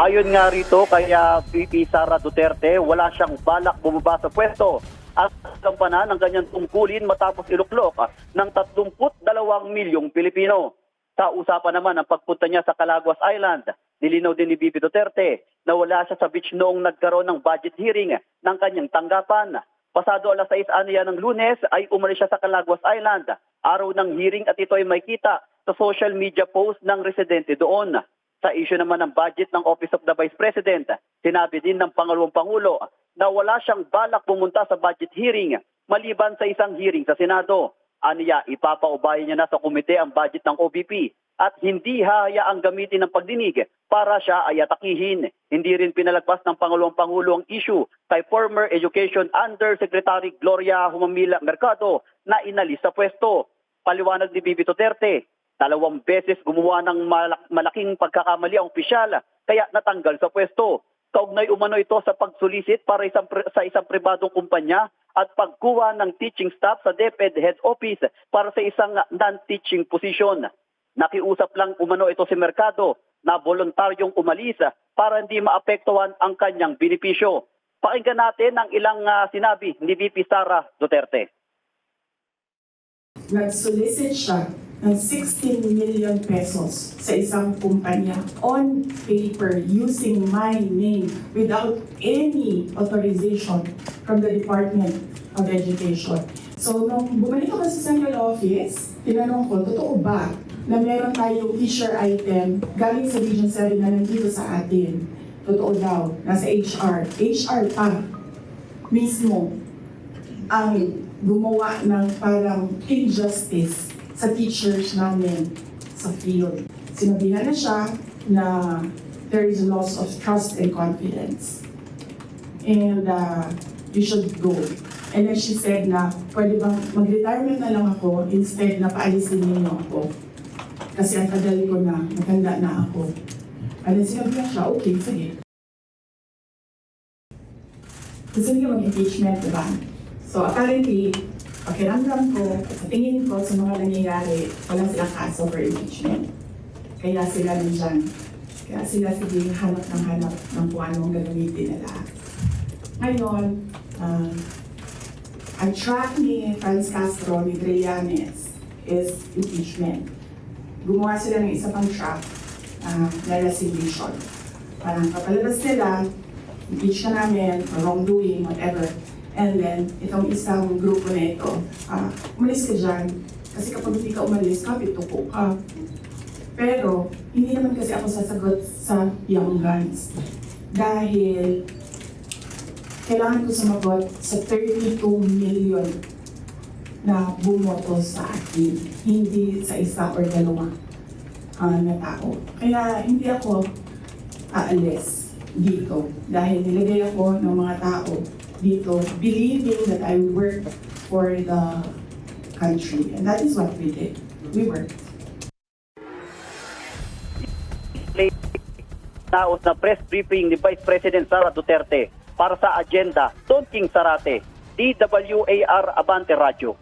Ayon nga rito kay ah, VP Sara Duterte, wala siyang balak bumaba sa pwesto at kampanan ng kanyang tungkulin matapos iluklok ng 32 milyong Pilipino. Sa usapan naman ang pagpunta niya sa Calaguas Island, nilinaw din ni VP Duterte na wala siya sa beach noong nagkaroon ng budget hearing ng kanyang tanggapan. Pasado alas 6 aniya ng lunes ay umalis siya sa Calaguas Island. Araw ng hearing at ito ay may kita sa social media post ng residente doon. Sa issue naman ng budget ng Office of the Vice President, sinabi din ng Pangulong Pangulo na wala siyang balak pumunta sa budget hearing maliban sa isang hearing sa Senado. Aniya, ipapaubayan niya na sa komite ang budget ng OBP at hindi hahayaang gamitin ng pagdinig para siya ay atakihin. Hindi rin pinalagpas ng Pangulong Pangulo ang issue kay former Education Undersecretary Gloria Humamila Mercado na inalis sa pwesto. Paliwanag ni Bibi Duterte, dalawang beses gumawa ng malak- malaking pagkakamali ang opisyal kaya natanggal sa pwesto. Kaugnay umano ito sa pagsulisit para isang sa isang pribadong kumpanya at pagkuha ng teaching staff sa DepEd Head Office para sa isang non-teaching position. Nakiusap lang umano ito si Mercado na voluntaryong umalis para hindi maapektuhan ang kanyang benepisyo. Pakinggan natin ang ilang ah, sinabi ni VP Sara Duterte. nag-solicit siya ng 16 million pesos sa isang kumpanya on paper using my name without any authorization from the Department of Education. So, nung bumalik ako sa central office, tinanong ko, totoo ba na meron tayong teacher item galing sa Region 7 na nandito sa atin? Totoo daw, nasa HR. HR pa mismo ang gumawa ng parang injustice sa teachers namin sa field. Sinabihan na siya na there is loss of trust and confidence. And uh, you should go. And then she said na, pwede bang mag-retirement na lang ako instead na paalisin ninyo ako. Kasi ang tagal ko na, matanda na ako. And then sinabi niya siya, okay, sige. Gusto niya mag-impeachment, di ba? So apparently, pakiramdam ko, sa tingin ko sa mga nangyayari, wala silang kaso for impeachment. Kaya sila nandyan. Kaya sila sige hanap ng hanap ng kung anong gagamitin nila. Ngayon, uh, ang track ni Franz Castro, ni Trillanes, is impeachment. Gumawa sila ng isa pang track uh, na resignation. Parang kapalabas nila, impeach ka namin, wrongdoing, whatever. And then, itong isang grupo na ito, ah, umalis ka dyan. Kasi kapag hindi ka umalis, kapituko ka. Pero, hindi naman kasi ako sasagot sa young guns. Dahil, kailangan ko sumagot sa 32 million na bumoto sa akin, hindi sa isa or dalawa ah, na tao. Kaya hindi ako aalis dito dahil nilagay ako ng mga tao dito believing that I work for the country. And that is what we did. We worked. Naos na press briefing ni Vice President Sara Duterte para sa agenda Don King Sarate, DWAR Abante Radio.